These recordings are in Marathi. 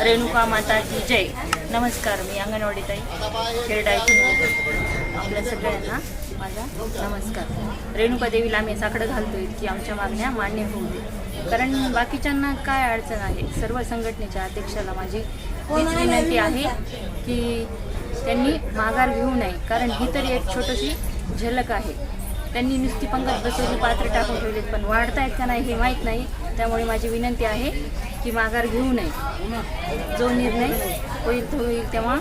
रेणुका माता की जय. नमस्कार मी अंगणवाडी ताई खेरडा आपल्या सगळ्यांना माझा नमस्कार. रेणुका देवीला आम्ही साकडं घालतोय की आमच्या मागण्या मान्य होऊ दे. कारण बाकीच्यांना काय अडचण आहे? सर्व संघटनेच्या अध्यक्षाला माझी हीच विनंती आहे की त्यांनी माघार घेऊ नये. कारण ही तरी एक छोटीशी झलक आहे. त्यांनी नुसती पंगत बसवली पात्र टाकून ठेवलेत पण वाढतायत का नाही हे माहीत नाही. त्यामुळे माझी विनंती आहे की माघार घेऊ नये. जो निर्णय होईल तो होईल तेव्हा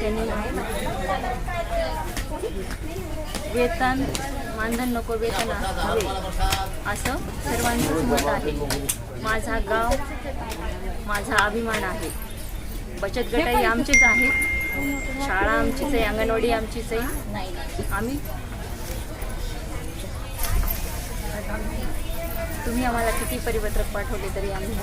त्यांनी वेतन मानधन नको वेतन हवे असं सर्वांचंच मत आहे. माझा गाव माझा अभिमान आहे. बचत गटही आमचेच आहेत. शाळा आमचीच आहे अंगणवाडी आमचीच आहे. आम्ही तुम्ही आम्हाला किती परिपत्रक पाठवले तरी आम्ही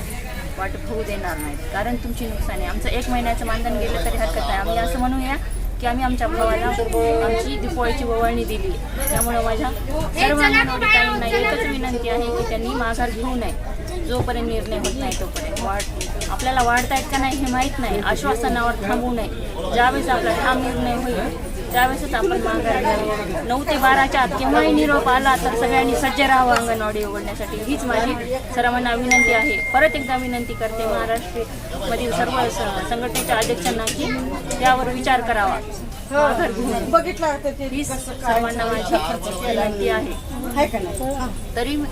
वाटप होऊ देणार नाहीत. कारण तुमची नुकसान आहे. आमचं एक महिन्याचं मानधन गेलं तरी हरकत नाही. आम्ही असं म्हणूया की आम्ही आमच्या भावाला आमची दिपोळीची ओवाळणी दिली. त्यामुळं माझ्या सर्व अंगणवाडी एकच विनंती आहे की त्यांनी माघार घेऊ नये. जोपर्यंत निर्णय होत नाही तोपर्यंत वाढ. आपल्याला वाढतायत का नाही हे माहीत नाही. आश्वासनावर थांबू नये. ज्यावेळेस आपला ठाम निर्णय होईल त्यावेळेसच आपण माघार घ्यावी नऊ ते बाराच्या आत केव्हाही निरोप आला तर सगळ्यांनी सज्ज राहावं अंगणवाडी उघडण्यासाठी. हीच माझी सर्वांना विनंती आहे. परत एकदा विनंती करते महाराष्ट्रामधील सर्व संघटनेच्या अध्यक्षांना की त्यावर विचार करावा. घेऊन. बघितलं सर्वांना माझी विनंती आहे. आहे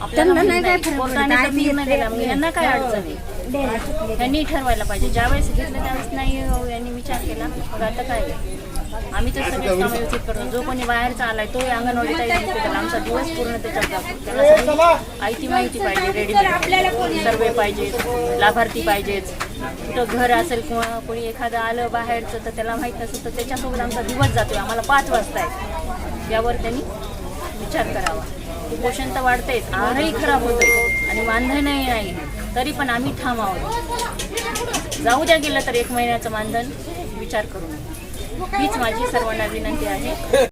का नाही आपल्याला माहीत नाही, कोर्टाने जर निर्णय दिला मग यांना काय अडचण आहे? यांनी ठरवायला पाहिजे. ज्यावेळेस घेतलं त्यावेळेस नाही अहो, यांनी विचार केला. मग आता काय? आम्ही तर सगळे काम व्यवस्थित करतो. जो कोणी बाहेरचा आलाय तो अंगणवाडी ताई दिसतो त्याला आमचा दिवस पूर्ण त्याच्यात जातो. त्याला सगळी आयती माहिती पाहिजे रेडीमेड सर्वे पाहिजे लाभार्थी पाहिजेत. कुठं घर असेल किंवा कोणी एखादं आलं बाहेरचं तर त्याला माहीत नसेल तर त्याच्यासोबत आमचा दिवस जातोय. आम्हाला पाच वाजता आहे यावर त्यांनी विचार करावा. कुपोषण तर वाढतेच आहारही खराब होतोय आणि मानधनही नाही. तरी पण आम्ही ठाम आहोत. जाऊ द्या गेलं तर एक महिन्याचं मानधन विचार करू हीच माझी सर्वांना विनंती आहे.